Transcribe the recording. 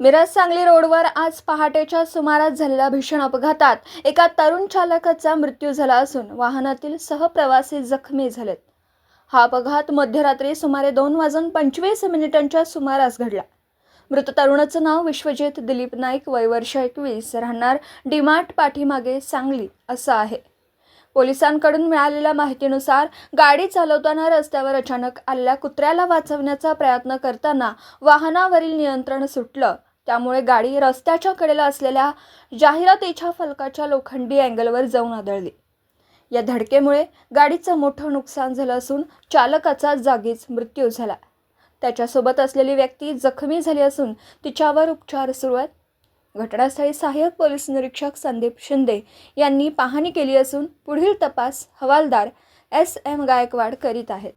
मिरज सांगली रोडवर आज पहाटेच्या सुमारास झालेल्या भीषण अपघातात एका तरुण चालकाचा मृत्यू झाला असून वाहनातील सहप्रवासी जखमी झालेत. हा अपघात मध्यरात्री सुमारे दोन वाजून पंचवीस मिनिटांच्या सुमारास घडला. मृत तरुणाचं नाव विश्वजित दिलीप नाईक वय वर्ष एकवीस राहणार डिमार्ट पाठीमागे सांगली असं आहे. पोलिसांकडून मिळालेल्या माहितीनुसार गाडी चालवताना रस्त्यावर अचानक आलेल्या कुत्र्याला वाचवण्याचा प्रयत्न करताना वाहनावरील नियंत्रण सुटलं. त्यामुळे गाडी रस्त्याच्या कडेला असलेल्या जाहिरातीच्या फलकाच्या लोखंडी अँगलवर जाऊन आदळली. या धडकेमुळे गाडीचं मोठं नुकसान झालं असून चालकाचा जागीच मृत्यू झाला. त्याच्यासोबत असलेली व्यक्ती जखमी झाली असून तिच्यावर उपचार सुरू आहेत. घटनास्थळी सहाय्यक पोलीस निरीक्षक संदीप शिंदे यांनी पाहणी केली असून पुढील तपास हवालदार एस एम गायकवाड करीत आहेत.